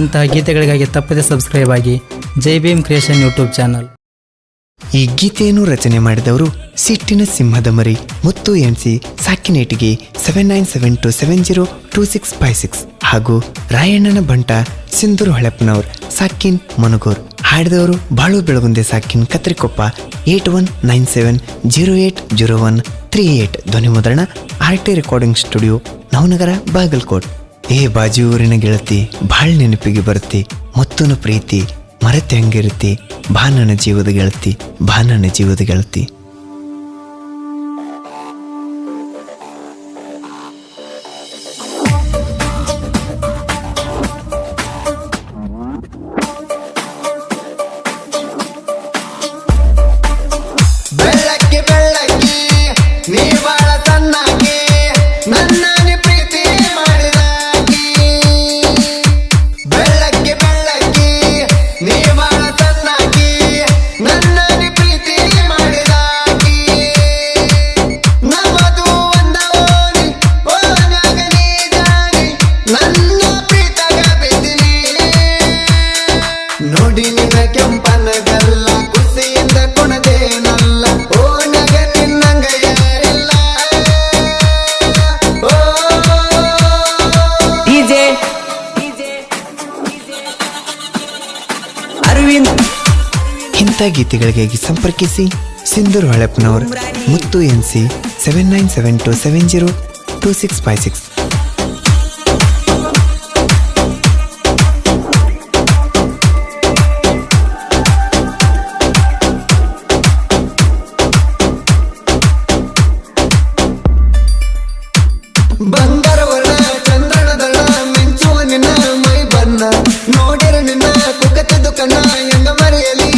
ಇಂತಹ ಗೀತೆಗಳಿಗಾಗಿ ತಪ್ಪದೆ ಸಬ್ಸ್ಕ್ರೈಬ್ ಆಗಿ Jai Bhim creation YouTube channel ಈ ಗೀತೆಯನ್ನು ರಚನೆ ಮಾಡಿದವರು ಸಿಟ್ಟಿನ ಸಿಂಹದ ಮರಿ ಮುತ್ತು NC ಸಾಕಿನೇಟಿಗೆ seven nine seven two seven zero two six five six ಹಾಗೂ ರಾಯಣ್ಣನ ಬಂಟ ಸಿಂಧೂರು ಹೊಳೆಪ್ಪನವ್ರು ಸಾಕಿನ್ ಮನುಗೂರ್. ಹಾಡಿದವರು ಬಾಳು Belagunde ಸಾಕಿನ್ Katrikoppa eight one nine seven zero eight zero one three eight ಧ್ವನಿ ಮುದ್ರಣ R T recording studio Navanagar Bagalkot. ಏ ಬಾಜಿ ಊರಿನ ಗೆಳತಿ, ಭಾಳ ನೆನಪಿಗೆ ಬರುತ್ತೆ ಮುತ್ತುನ ಪ್ರೀತಿ, ಮರೆತೆ ಹಂಗಿರುತ್ತಿ ಬಾ ಜೀವದ ಗೆಳತಿ ಬಾ ಜೀವದ ಗೆಳತಿ. ಇಂಥ ಗೀತೆಗಳಿಗಾಗಿ ಸಂಪರ್ಕಿಸಿ? Sindoor ಹೊಳಪ್ನವರ್, Muthu N C seven nine seven two seven zero two six five six ವರ್ಣ ಚಂದ್ರನ ಮಿಂಚುವ ನಿನ್ನ ಮೈ ಬಣ್ಣ, ನೋಡಿರ ನಿನ್ನ ಕಣ್ಣ ಎಂಗ ಮರೆಯಲಿ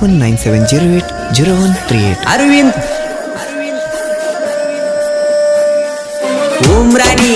eight one nine seven zero eight zero one three eight Arvind Umrani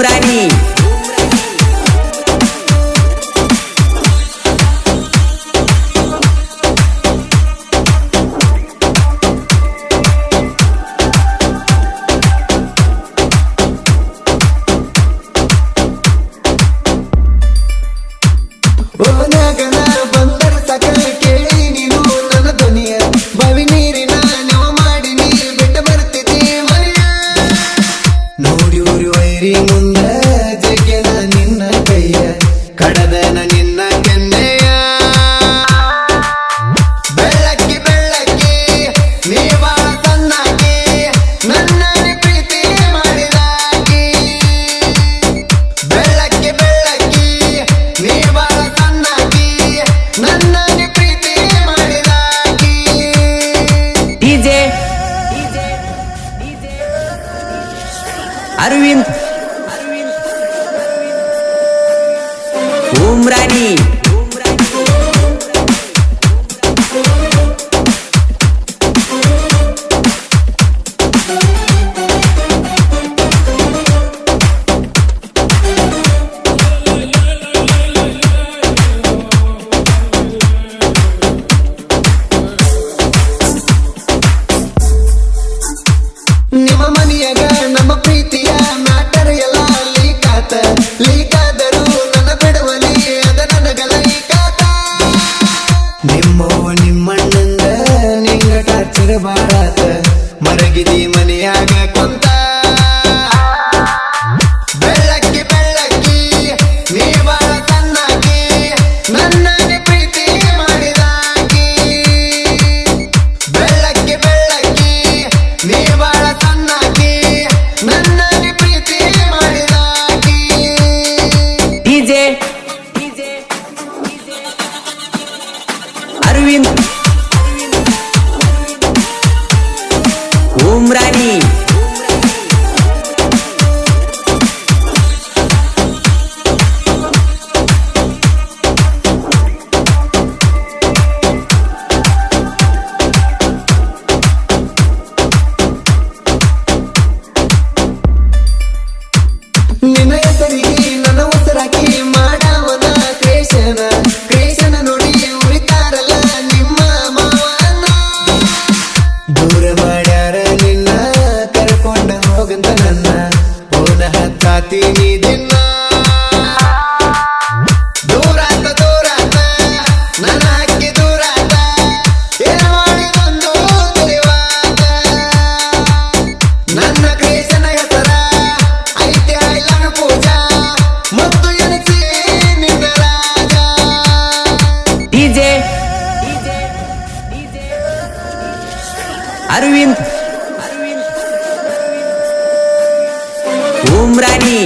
Umrani ಓನ್ಯಾಗನ Arvind. Umrani ನಮ್ಮ ಮನೆಯಾಗ ನಮ್ಮ ಪ್ರೀತಿ ಮರಗಿದಿ ಮನೆಯಾಗ ಕುಂತ. ಬೆಳ್ಳಕ್ಕಿ ಬೆಳ್ಳಕ್ಕಿ ನೀ ಬಾಳ ತನ್ನಾಕಿ ನನ್ನ ಪ್ರೀತಿ ಮಾಡಿದಾಕಿ. ಬೆಳ್ಳಕ್ಕಿ ಬೆಳ್ಳಕ್ಕಿ ನೀ ಬಾಳ ತನ್ನಾಕಿ ನನ್ನ ಪ್ರೀತಿ ಮಾಡಿದಾಕಿ. ಡಿಜೆ ಅರವಿಂದ್. ಉಮ್ರಾನಿ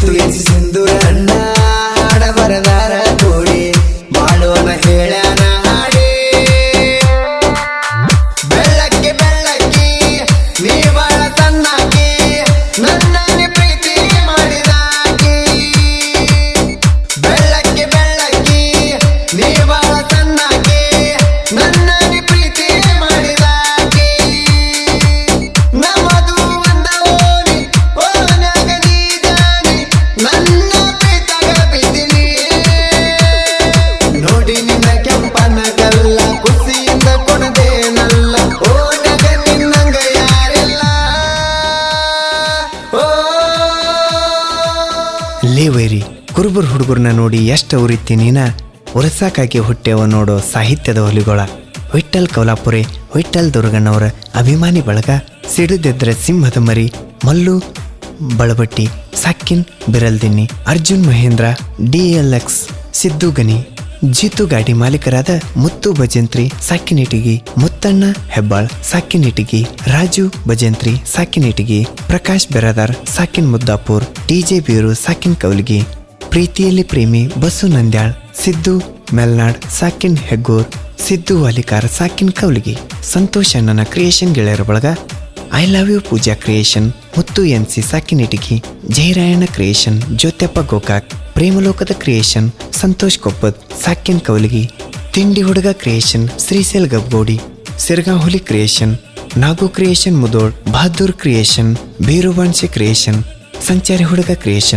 ಮತ್ತು ಎಸಿ ಸಿಂಧೂರ ಅಣ್ಣ ಕೆಂಪನ ಕುರುಬರ್ ಹುಡುಗರನ್ನ ನೋಡಿ ಎಷ್ಟು ಉರಿತಿ ನೀನ? ಉರಸಾಕಾಗಿ ಹುಟ್ಟೆವ ನೋಡೋ ಸಾಹಿತ್ಯದ ಹೊಲಿಗೊಳ. ಹೊಯ್ಟಲ್ ಕೌಲಾಪುರೆ, ಹೊಯ್ಟಲ್ ದುರ್ಗಣ್ಣವರ ಅಭಿಮಾನಿ ಬಳಗ. ಸಿಡಿದೆದ್ರ ಸಿಂಹದ ಮರಿ, ಮಲ್ಲು, ಬಳಬಟ್ಟಿ, ಸಾಕಿನ್, ಬಿರಲ್ದಿನ್ನಿ, Arjun Mahendra, D L X, Siddu Ghani Jeetu ಗಾಡಿ ಮಾಲೀಕರಾದ ಮುತ್ತು ಭಜಂತ್ರಿ, ಸಾಕಿನಿಟಿಗಿ ಮುತ್ತಣ್ಣ ಹೆಬ್ಬಾಳ್, ಸಾಕಿನಿಟಿಗಿ ರಾಜು ಭಜಂತ್ರಿ, ಸಾಕಿನಿಟಗಿ ಪ್ರಕಾಶ್ ಬೆರದಾರ್, ಸಾಕಿನ್ ಮುದ್ದಾಪುರ್ ಟಿಜೆ ಬೀರು, ಸಾಕಿನ್ ಕೌಲ್ಗಿ, ಪ್ರೀತಿಯಲ್ಲಿ ಪ್ರೇಮಿ ಬಸು ನಂದ್ಯಾಳ್, ಸಿದ್ದು ಮೆಲ್ನಾಡ್, ಸಾಕಿನ್ ಹೆಗ್ಗೂರ್, ಸಿದ್ದು ವಾಲಿಕಾರ್, ಸಾಕಿನ್ ಕೌಲ್ಗಿ. ಸಂತೋಷ್ ಅಣ್ಣನ ಕ್ರಿಯೇಷನ್ ಗೆಳೆಯರ ಬಳಗ I love you Pooja creation. Muthu N C ಸಾಕಿನಿಟಿಗಿ ಜಯರಾಯಣ್ಣ ಕ್ರಿಯೇಷನ್, ಜ್ಯೋತ್ಯಪ್ಪ ಗೋಕಾಕ್. ಪ್ರೇಮಲೋಕದ ಕ್ರಿಯೇಷನ್, ಸಂತೋಷ್ ಕೊಪ್ಪದ್, ಸಾಕ್ಯನ್ ಕೌಲಿಗಿ. ತಿಂಡಿ ಹುಡುಗ ಕ್ರಿಯೇಷನ್ ಶ್ರೀಸೇಲ್ ಗಬ್ಗೋಡಿ. ಸಿರ್ಗಾಹುಲಿ ಕ್ರಿಯೇಷನ್, ನಾಗು ಕ್ರಿಯೇಷನ್ ಮುದೋಳ್, ಬಹದ್ದೂರ್ ಕ್ರಿಯೇಷನ್ ಬೀರುವಾನ್ಸಿ ಕ್ರಿಯೇಷನ್, ಸಂಚಾರಿ ಹುಡುಗ ಕ್ರಿಯೇಷನ್.